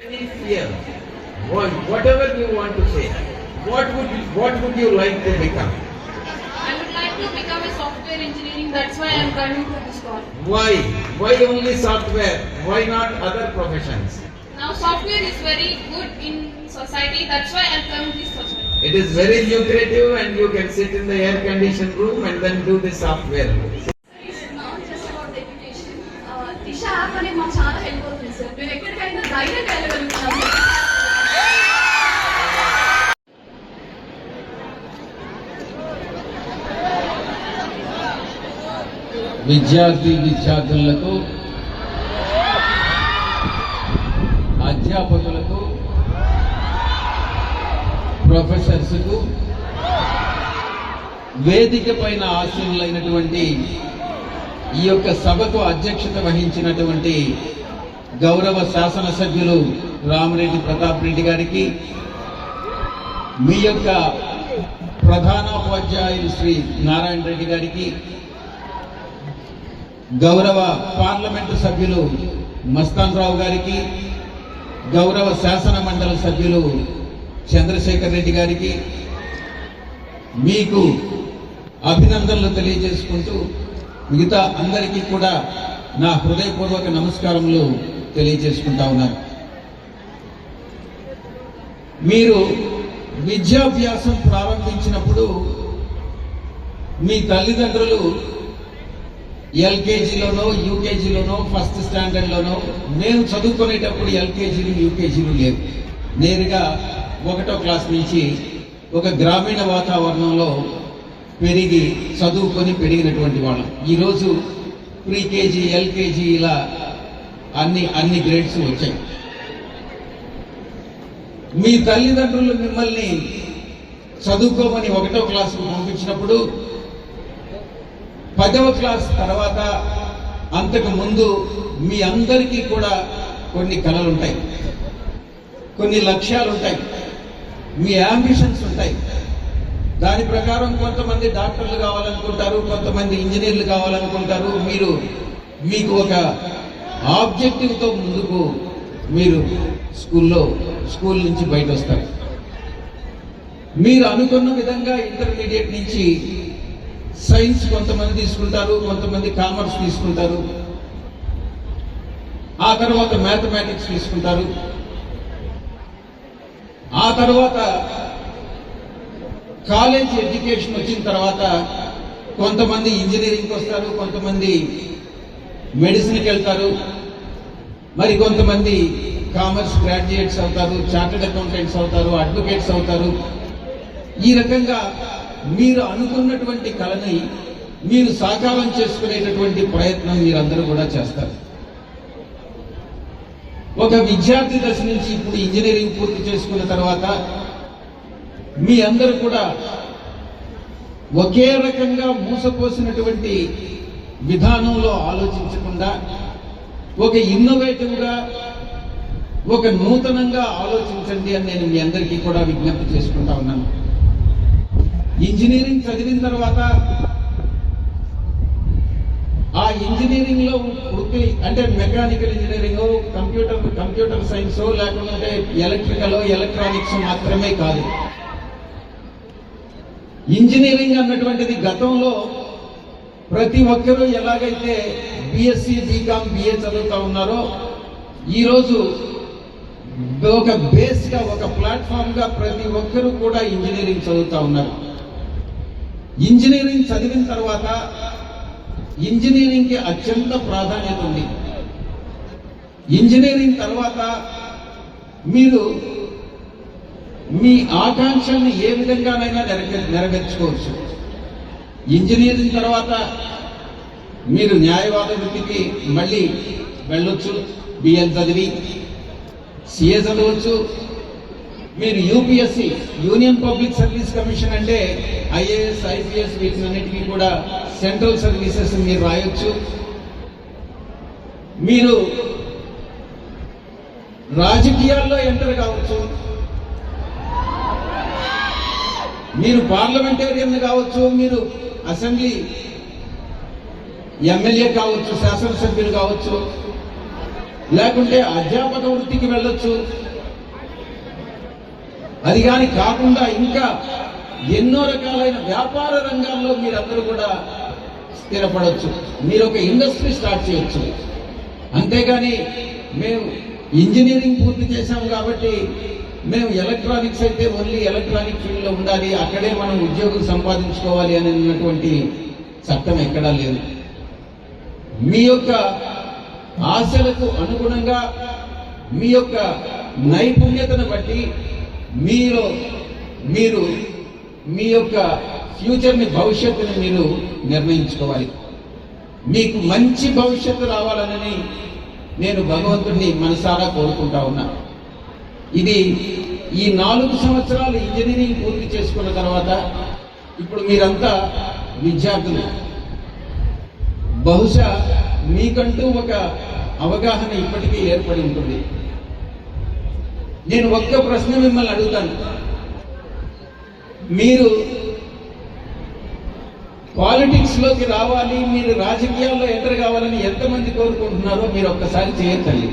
Any fear, what- whatever you want to say, what would you, what would you like to become? I would like to become a software engineering. That's why I am coming to this call. Why? Why only software? Why not other professions? Now, software is very good in society. That's why I am coming to this society. It is very lucrative and you can sit in the air conditioned room and then do the software. It's not just about the education. Uh, Disha app అనేది మాకు చాలా help అవుతుంది sir మేము ఎక్కడికైనా ధైర్యంగా వెళ్ళగలుగుతున్నాం విద్యార్థి విద్యార్థులకు అధ్యాపకులకు ప్రొఫెసర్స్కు వేదిక పైన ఆశీనులైనటువంటి ఈ యొక్క సభకు అధ్యక్షత వహించినటువంటి గౌరవ శాసనసభ్యులు రామిరెడ్డి ప్రతాప్ రెడ్డి గారికి మీ యొక్క ప్రధానోపాధ్యాయులు శ్రీ నారాయణ రెడ్డి గారికి గౌరవ పార్లమెంటు సభ్యులు మస్తాన్ రావు గారికి గౌరవ శాసన మండలి సభ్యులు చంద్రశేఖర్ రెడ్డి గారికి మీకు అభినందనలు తెలియజేసుకుంటూ మిగతా అందరికీ కూడా నా హృదయపూర్వక నమస్కారములు తెలియజేసుకుంటా ఉన్నాను మీరు విద్యాభ్యాసం ప్రారంభించినప్పుడు మీ తల్లిదండ్రులు ఎల్కేజీలోనో యూకేజీలోనో ఫస్ట్ స్టాండర్డ్లోనో మేము చదువుకునేటప్పుడు ఎల్కేజీలు యూకేజీలు లేవు. నేరుగా ఒకటో క్లాస్ నుంచి ఒక గ్రామీణ వాతావరణంలో పెరిగి చదువుకొని పెరిగినటువంటి వాళ్ళం. ఈరోజు ప్రీ కేజీ ఎల్కేజీ ఇలా అన్ని అన్ని గ్రేడ్స్ వచ్చాయి. మీ తల్లిదండ్రులు మిమ్మల్ని చదువుకోమని ఒకటో క్లాస్ పంపించినప్పుడు పదవ క్లాస్ తర్వాత అంతకు ముందు మీ అందరికీ కూడా కొన్ని కళలు ఉంటాయి. కొన్ని లక్ష్యాలు ఉంటాయి. మీ అంబిషన్స్ ఉంటాయి. దాని ప్రకారం కొంతమంది డాక్టర్లు కావాలనుకుంటారు కొంతమంది ఇంజనీర్లు కావాలనుకుంటారు. మీరు మీకు ఒక ఆబ్జెక్టివ్తో ముందుకు మీరు స్కూల్లో స్కూల్ నుంచి బయట వస్తారు మీరు అనుకున్న విధంగా ఇంటర్మీడియట్ నుంచి సైన్స్ కొంతమంది తీసుకుంటారు కొంతమంది కామర్స్ తీసుకుంటారు. ఆ తర్వాత మ్యాథమెటిక్స్ తీసుకుంటారు. ఆ తర్వాత కాలేజ్ ఎడ్యుకేషన్ వచ్చిన తర్వాత కొంతమంది ఇంజనీరింగ్కి వస్తారు కొంతమంది మెడిసిన్కి వెళ్తారు. మరి కొంతమంది కామర్స్ గ్రాడ్యుయేట్స్ అవుతారు చార్టెడ్ అకౌంటెంట్స్ అవుతారు అడ్వకేట్స్ అవుతారు. ఈ రకంగా మీరు అనుకున్నటువంటి కళని మీరు సాకారం చేసుకునేటటువంటి ప్రయత్నం మీరందరూ కూడా చేస్తారు. ఒక విద్యార్థి దశ నుంచి ఇప్పుడు ఇంజనీరింగ్ పూర్తి చేసుకున్న తర్వాత మీ అందరూ కూడా ఒకే రకంగా మూసపోసినటువంటి విధానంలో ఆలోచించకుండా ఒక ఇన్నోవేటివ్గా ఒక నూతనంగా ఆలోచించండి అని నేను మీ అందరికీ కూడా విజ్ఞప్తి చేసుకుంటా ఉన్నాను. ఇంజనీరింగ్ చదివిన తర్వాత ఆ ఇంజనీరింగ్లో వృత్తి అంటే mechanical engineering computer computer science లేకుంటే ఎలక్ట్రికల్ ఎలక్ట్రానిక్స్ మాత్రమే కాదు. ఇంజనీరింగ్ అన్నటువంటిది గతంలో ప్రతి ఒక్కరూ ఎలాగైతే బిఎస్సి బీకామ్ బిఏ చదువుతూ ఉన్నారో ఈరోజు ఒక బేస్గా ఒక ప్లాట్ఫామ్గా ప్రతి ఒక్కరూ కూడా ఇంజనీరింగ్ చదువుతూ ఉన్నారు. ఇంజనీరింగ్ చదివిన తర్వాత ఇంజనీరింగ్కి అత్యంత ప్రాధాన్యత ఉంది. ఇంజనీరింగ్ తర్వాత మీరు మీ ఆకాంక్షల్ని ఏ విధంగానైనా నెరవే నెరవేర్చుకోవచ్చు. ఇంజనీరింగ్ తర్వాత మీరు న్యాయవాద వృత్తికి మళ్ళీ వెళ్ళొచ్చు బిఎల్ చదివి సిఏ చదవచ్చు. మీరు UPSC union public service commission అంటే ఐఏఎస్ ఐపీఎస్ వీటినన్నిటికీ కూడా సెంట్రల్ సర్వీసెస్ మీరు రాయొచ్చు. మీరు రాజకీయాల్లో ఎంటర్ కావచ్చు. మీరు పార్లమెంటేరియన్ కావచ్చు మీరు అసెంబ్లీ ఎమ్మెల్యే కావచ్చు శాసనసభ్యులు కావచ్చు లేకుంటే అధ్యాపక వృత్తికి వెళ్ళొచ్చు. అది కానీ కాకుండా ఇంకా ఎన్నో రకాలైన వ్యాపార రంగాల్లో మీరందరూ కూడా స్థిరపడవచ్చు మీరు ఒక ఇండస్ట్రీ స్టార్ట్ చేయొచ్చు. అంతేగాని మేము ఇంజనీరింగ్ పూర్తి చేశాం కాబట్టి మేము ఎలక్ట్రానిక్స్ అయితే ఓన్లీ ఎలక్ట్రానిక్ ఫీల్డ్లో ఉండాలి అక్కడే మనం ఉద్యోగం సంపాదించుకోవాలి అని అన్నటువంటి చట్టం ఎక్కడా లేదు. మీ యొక్క ఆశలకు అనుగుణంగా మీ యొక్క నైపుణ్యతను బట్టి మీలో మీరు మీ యొక్క ఫ్యూచర్ని భవిష్యత్తుని మీరు నిర్ణయించుకోవాలి. మీకు మంచి భవిష్యత్తు రావాలని నేను భగవంతుడిని మనసారా కోరుకుంటా ఉన్నాను ఇది ఈ నాలుగు సంవత్సరాలు ఇంజనీరింగ్ పూర్తి చేసుకున్న తర్వాత ఇప్పుడు మీరంతా విద్యార్థులు. బహుశా మీకంటూ ఒక అవగాహన ఇప్పటికీ ఏర్పడి ఉంటుంది. నేను ఒక్క ప్రశ్న మిమ్మల్ని అడుగుతాను. మీరు పాలిటిక్స్లోకి రావాలి మీరు రాజకీయాల్లో ఎంటర్ కావాలని ఎంతమంది కోరుకుంటున్నారో మీరు ఒక్కసారి చేయగలిగి